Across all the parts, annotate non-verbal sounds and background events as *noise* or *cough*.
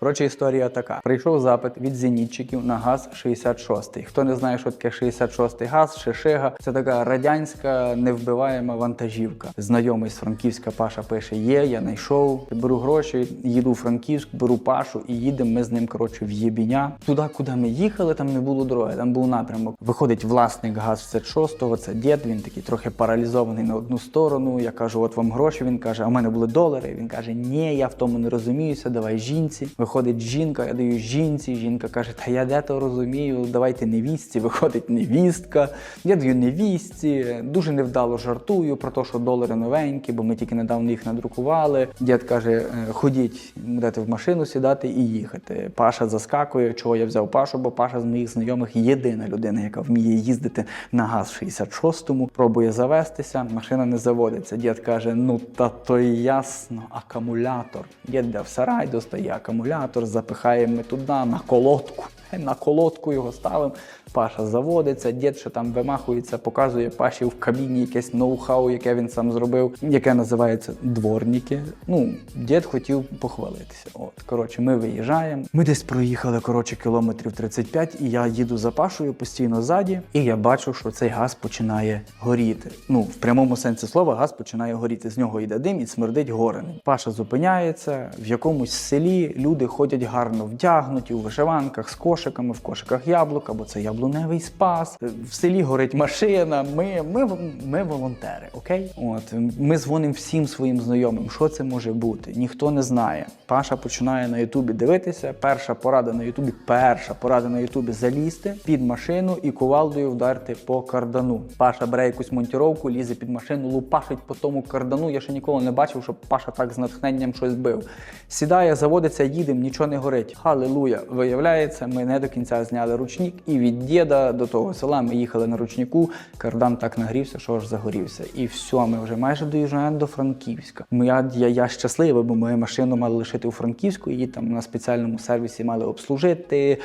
Коротше, історія така: прийшов запит від зенітчиків на газ 66. Хто не знає, що таке 66 газ, шишига, це така радянська невбиваєма вантажівка. Знайомий з Франківська Паша пише: Є, я знайшов, беру гроші, їду у Франківськ, беру Пашу і їдемо. Ми з ним коротше в Єбіня. Туди, куди ми їхали, там не було дороги, там був напрямок. Виходить власник газ 66-го, це дід. Він такий трохи паралізований на одну сторону. Я кажу, от вам гроші. Він каже, а в мене були долари. Він каже, ні, я в тому не розуміюся. Давай жінці. Виходить жінка, я даю жінці. Жінка каже, та я де то розумію, давайте невістці. Виходить невістка. Я даю невістці. Дуже невдало жартую про те, що долари новенькі, бо ми тільки недавно їх надрукували. Дід каже, «Е, ходіть, будете в машину сідати і їхати. Паша заскакує. Чого я взяв Пашу? Бо Паша з моїх знайомих єдина людина, яка вміє їздити на газ 66-му, пробує завестися, машина не заводиться. Дід каже: ну та то ясно, акумулятор. Дід йде в сарай, достає акумулятор, запихаємо ми туди на колодку. *laughs* На колодку його ставимо. Паша заводиться, дід ще там вимахується, показує Паші в кабіні якесь ноу-хау, яке він сам зробив, яке називається дворники. Ну, дід хотів похвалитися. От, коротше, ми виїжджаємо. Ми десь проїхали коротше кілометрів 35, і я їду за Пашою постійно ззаді, і я бачу, що цей газ починає горіти. Ну, в прямому сенсі слова, газ починає горіти. З нього йде дим і смердить гореним. Паша зупиняється в якомусь селі. Люди ходять гарно вдягнуті у вишиванках з кошиками, в кошиках яблука, бо це яблуневий спас. В селі горить машина. Ми, ми, ми волонтери, окей? От ми дзвонимо всім своїм знайомим. Що це може бути? Ніхто не знає. Паша починає на Ютубі дивитися. Перша порада на Ютубі, перша порада на Ютубі залізти під машину і кувалдою вдарити по кардану. Паша бере якусь монтіровку, лізе під машину, лупашить по тому кардану. Я ще ніколи не бачив, щоб Паша так з натхненням щось бив. Сідає, заводиться, їдемо, нічого не горить. Халилуя! Виявляється, ми не до кінця зняли ручник, і від діда до того села ми їхали на ручнику. Кардан так нагрівся, що аж загорівся. І все, ми вже майже доїжджаємо до Франківська. Ми, я, я, щасливий, бо ми машину мали лишити у Франківську, її там на спеціальному сервісі мали обслужити,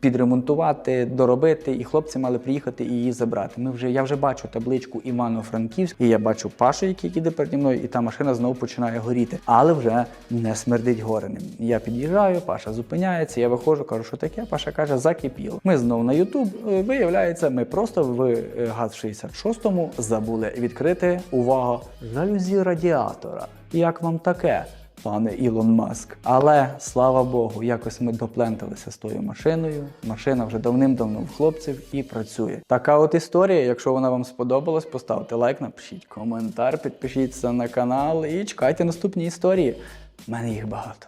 підремонтувати, доробити, і хлопці мали приїхати і її забрати. Ми вже я вже бачу табличку Івано-Франківськ, і я бачу Пашу, який їде переді мною, і та машина знову починає горіти, але вже не смердить гореним. Я під'їжджаю, Паша зупиняється, я виходжу, кажу, що таке. Паша каже, закипіло. Ми знову на Ютуб. е, Виявляється, ми просто в е, ГАЗ 66-му забули відкрити увага жалюзі радіатора. Як вам таке? Пане Ілон Маск. Але слава Богу, якось ми допленталися з тою машиною. Машина вже давним-давно в хлопців і працює. Така от історія. Якщо вона вам сподобалась, поставте лайк, напишіть коментар, підпишіться на канал і чекайте наступні історії. У мене їх багато.